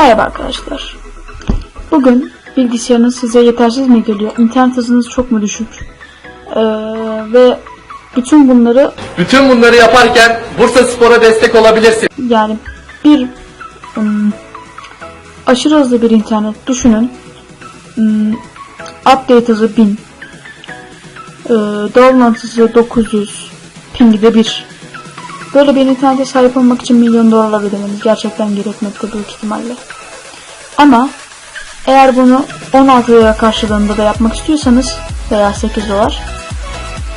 Merhaba arkadaşlar. Bugün bilgisayarınız size yetersiz mi geliyor? İnternet hızınız çok mu düşük? Ee, ve bütün bunları Bütün bunları yaparken Bursa Spor'a destek olabilirsin. yani bir ım, aşırı hızlı bir internet düşünün. Im, update hızı 1000. Ee, download hızı 900. Ping'i de 1. Böyle bir internete sahip olmak için milyon dolar ödemeniz gerçekten gerekmekte büyük ihtimalle. Ama eğer bunu 16 lira karşılığında da yapmak istiyorsanız veya 8 dolar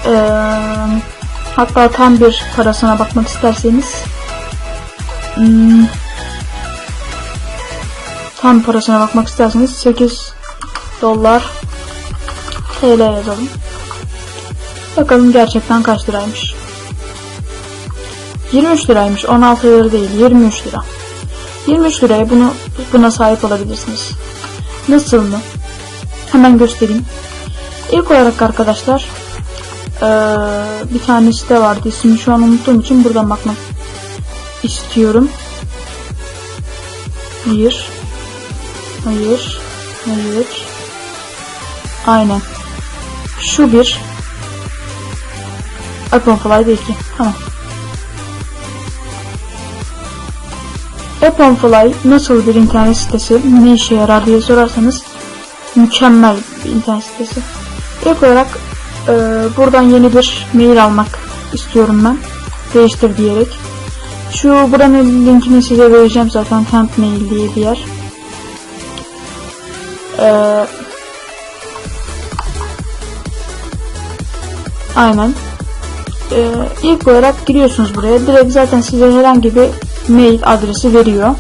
ee, hatta tam bir parasına bakmak isterseniz hmm, tam parasına bakmak isterseniz 8 dolar TL yazalım. Bakalım gerçekten kaç liraymış. 23 liraymış. 16 lira değil. 23 lira. 23 liraya bunu buna sahip olabilirsiniz. Nasıl mı? Hemen göstereyim. İlk olarak arkadaşlar bir tane site vardı. İsmini şu an unuttuğum için buradan bakmak istiyorum. Hayır. Hayır. Hayır. Aynen. Şu bir. Aconfly'da iki. Tamam. Apple'fly nasıl bir internet sitesi, ne işe yarar diye sorarsanız mükemmel bir internet sitesi. İlk olarak e, buradan yeni bir mail almak istiyorum ben. Değiştir diyerek. Şu buranın linkini size vereceğim zaten temp mail diye bir yer. E, aynen. E, ilk olarak giriyorsunuz buraya. Direkt zaten size herhangi bir mail adresi veriyor.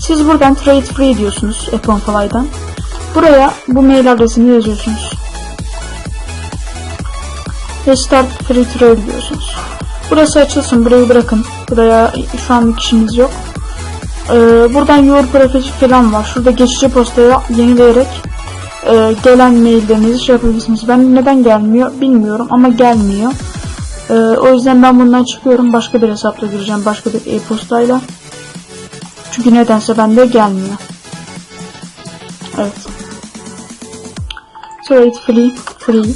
Siz buradan trade free diyorsunuz Econfly'dan. Buraya bu mail adresini yazıyorsunuz. Ve start free trade diyorsunuz. Burası açılsın. Burayı bırakın. Buraya şu an bir kişimiz yok. Ee, buradan your profil falan var. Şurada geçici postaya yenileyerek e, gelen maillerinizi şey yapabilirsiniz. Ben neden gelmiyor bilmiyorum ama gelmiyor. Ee, o yüzden ben bundan çıkıyorum. Başka bir hesapla gireceğim. Başka bir e-postayla. Çünkü nedense bende gelmiyor. Evet. Trade free. Free.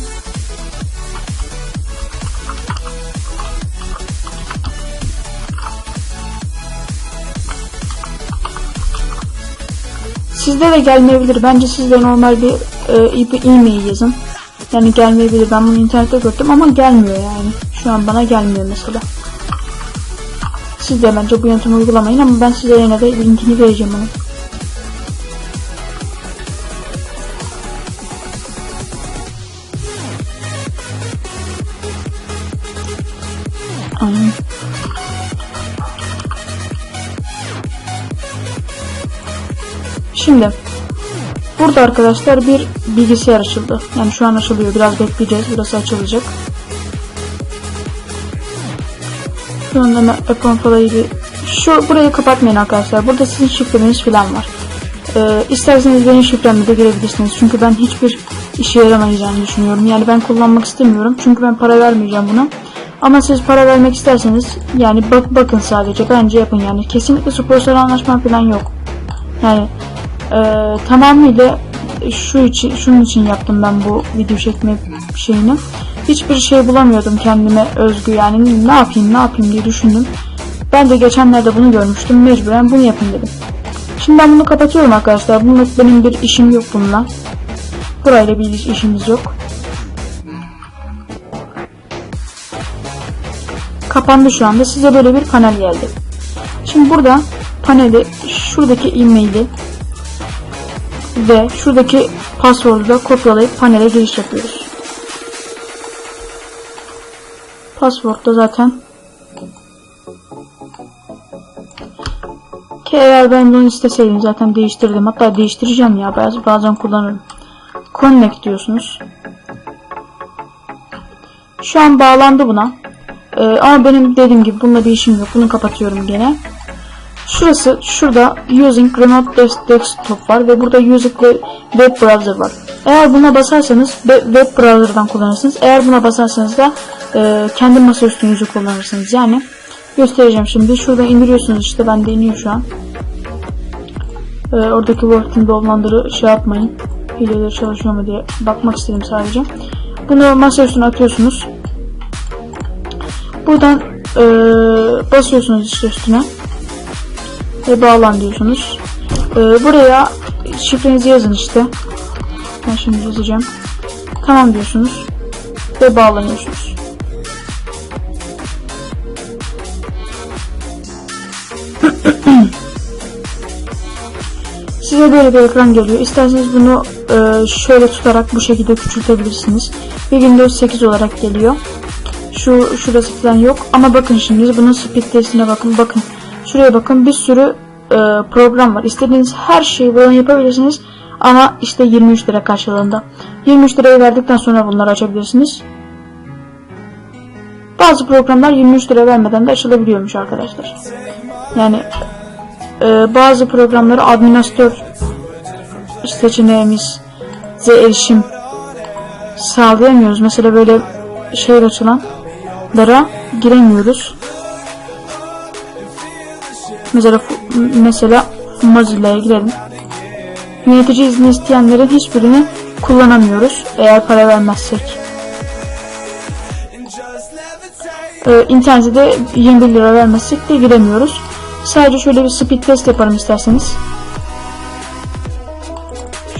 Sizde de gelmeyebilir. Bence siz de normal bir e, e-mail yazın. Yani gelmeyebilir. Ben bunu internette gördüm ama gelmiyor yani. Şu an bana gelmiyor mesela. Siz de bence bu yöntemi uygulamayın ama ben size yine de linkini vereceğim onu. Aynen. Şimdi Burada arkadaşlar bir bilgisayar açıldı. Yani şu an açılıyor. Biraz bekleyeceğiz. Burası açılacak. Şu anda Econfly'ı bir... Şu burayı kapatmayın arkadaşlar. Burada sizin şifreniz falan var. Ee, isterseniz benim şifremle de girebilirsiniz. Çünkü ben hiçbir işe yaramayacağını düşünüyorum. Yani ben kullanmak istemiyorum. Çünkü ben para vermeyeceğim buna. Ama siz para vermek isterseniz yani bak bakın sadece bence yapın yani. Kesinlikle sponsor anlaşma falan yok. Yani e, tamamıyla şu için şunun için yaptım ben bu video çekme şeyini. Hiçbir şey bulamıyordum kendime özgü yani ne yapayım ne yapayım diye düşündüm. Ben de geçenlerde bunu görmüştüm mecburen bunu yapın dedim. Şimdi ben bunu kapatıyorum arkadaşlar. Bununla benim bir işim yok bununla. Burayla bir iş- işimiz yok. Kapandı şu anda. Size böyle bir panel geldi. Şimdi burada paneli şuradaki e-maili ve şuradaki password'u da kopyalayıp panele giriş yapıyoruz. Password da zaten ki eğer ben bunu isteseydim zaten değiştirdim. Hatta değiştireceğim ya bazen, bazen kullanırım. Connect diyorsunuz. Şu an bağlandı buna. Ee, ama benim dediğim gibi bununla bir işim yok. Bunu kapatıyorum gene. Şurası şurada using remote Des- desktop var ve burada using we- web browser var. Eğer buna basarsanız web browser'dan kullanırsınız. Eğer buna basarsanız da e, kendi masaüstünüzü kullanırsınız. Yani göstereceğim şimdi. Şurada indiriyorsunuz işte. Ben de şu an. Ee, oradaki working dolmanları şey yapmayın. Hileleri çalışıyor mu diye bakmak istedim sadece. Bunu masa üstüne atıyorsunuz. Buradan ee, basıyorsunuz işte üstüne. Ve bağlan diyorsunuz. Ee, buraya şifrenizi yazın işte. Ben şimdi yazacağım. Tamam diyorsunuz. Ve bağlanıyorsunuz. Size böyle bir ekran geliyor. İsterseniz bunu e, şöyle tutarak bu şekilde küçültebilirsiniz. Bir Windows 8 olarak geliyor. Şu şurası falan yok. Ama bakın şimdi bunun speed testine bakın. Bakın. Şuraya bakın. Bir sürü e, program var. İstediğiniz her şeyi buradan yapabilirsiniz. Ama işte 23 lira karşılığında. 23 lirayı verdikten sonra bunları açabilirsiniz. Bazı programlar 23 lira vermeden de açılabiliyormuş arkadaşlar. Yani e, bazı programları administratör seçeneğimiz erişim sağlayamıyoruz. Mesela böyle şehir açılanlara giremiyoruz. Mesela mesela Mozilla'ya girelim. Yönetici izni isteyenlerin hiçbirini kullanamıyoruz eğer para vermezsek. Ee, internete de 21 lira vermezsek de giremiyoruz. Sadece şöyle bir speed test yaparım isterseniz.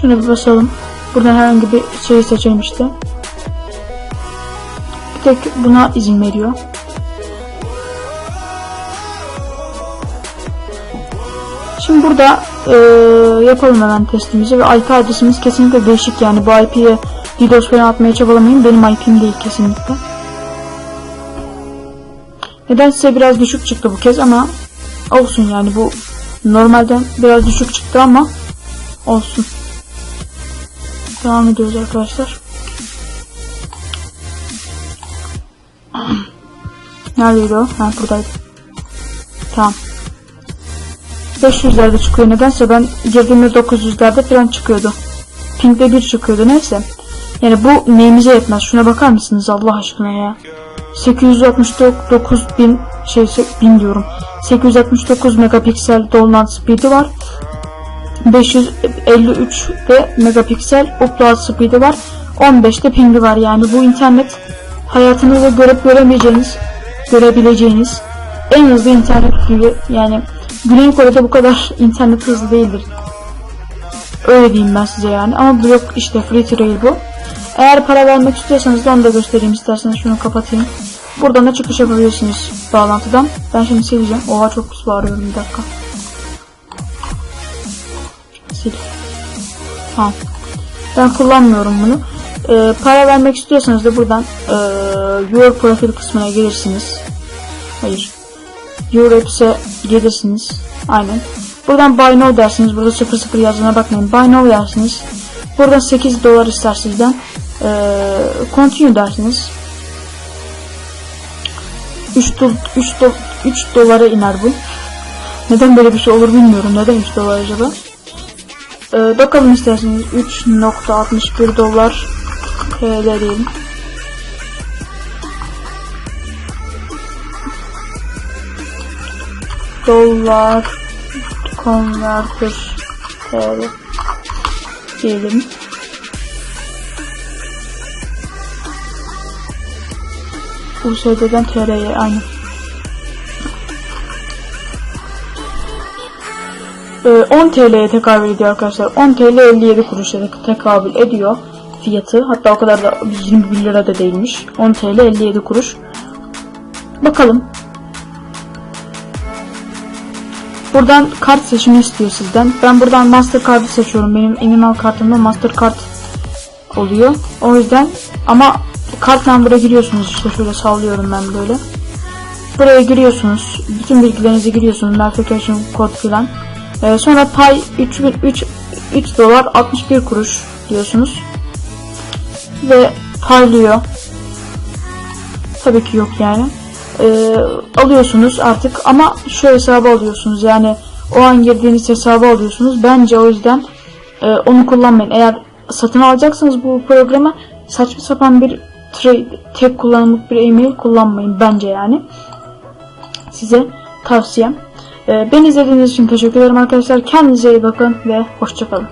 Şunu bir basalım. Buradan herhangi bir şeyi seçelim işte. Bir tek buna izin veriyor. Şimdi burada e, yapalım hemen testimizi ve IP adresimiz kesinlikle değişik yani bu IP'ye DDoS falan atmaya çabalamayın. Benim IP'm değil kesinlikle. Nedense biraz düşük çıktı bu kez ama olsun yani bu normalden biraz düşük çıktı ama olsun. Devam ediyoruz arkadaşlar. Neredeydi o? Ha buradaydı. Tamam. 500'lerde çıkıyor nedense ben girdiğimde 900'lerde falan çıkıyordu. Ping'de 1 çıkıyordu neyse. Yani bu neyimize yetmez. Şuna bakar mısınız Allah aşkına ya. 869 bin şey bin diyorum. 869 megapiksel download speed'i var. 553 de megapiksel upload speed'i var. 15 de ping'i var. Yani bu internet hayatınızda görüp göremeyeceğiniz, görebileceğiniz en hızlı internet gibi yani Güney Kore'de bu kadar internet hızlı değildir. Öyle diyeyim ben size yani. Ama bu yok işte free trial bu. Eğer para vermek istiyorsanız da onu da göstereyim isterseniz şunu kapatayım. Buradan da çıkış yapabilirsiniz bağlantıdan. Ben şimdi sileceğim. Oha çok pis bağırıyorum bir dakika. Sil. Tamam. Ben kullanmıyorum bunu. Ee, para vermek istiyorsanız da buradan ee, Your Profile kısmına gelirsiniz. Hayır. Apps'e gelirsiniz. Aynen. Buradan Buy Now dersiniz. Burada 00 yazdığına bakmayın. Buy Now dersiniz. Buradan 8 dolar ister sizden. Ee, continue dersiniz. 3, do 3, do 3 dolara iner bu. Neden böyle bir şey olur bilmiyorum. Neden 3 dolar acaba? Ee, bakalım isterseniz 3.61 dolar TL diyelim. Dolar converter TL diyelim. USD'den TL'ye aynı. Ee, 10 TL'ye tekabül ediyor arkadaşlar. 10 TL 57 kuruşa tekabül ediyor fiyatı. Hatta o kadar da 21 lira da değilmiş. 10 TL 57 kuruş. Bakalım. Buradan kart seçimi istiyor sizden. Ben buradan Mastercard'ı seçiyorum. Benim emimal kartımda Mastercard oluyor. O yüzden ama kart number'a giriyorsunuz işte şöyle sallıyorum ben böyle. Buraya giriyorsunuz. Bütün bilgilerinizi giriyorsunuz. Verification kod filan. Ee, sonra pay 3, 3, 3 dolar 61 kuruş diyorsunuz. Ve paylıyor. Tabii ki yok yani. Ee, alıyorsunuz artık ama şu hesabı alıyorsunuz. Yani o an girdiğiniz hesabı alıyorsunuz. Bence o yüzden e, onu kullanmayın. Eğer satın alacaksanız bu programı saçma sapan bir trade, tek kullanımlık bir e-mail kullanmayın bence yani. Size tavsiyem. Ee, beni izlediğiniz için teşekkür ederim arkadaşlar. Kendinize iyi bakın ve hoşçakalın.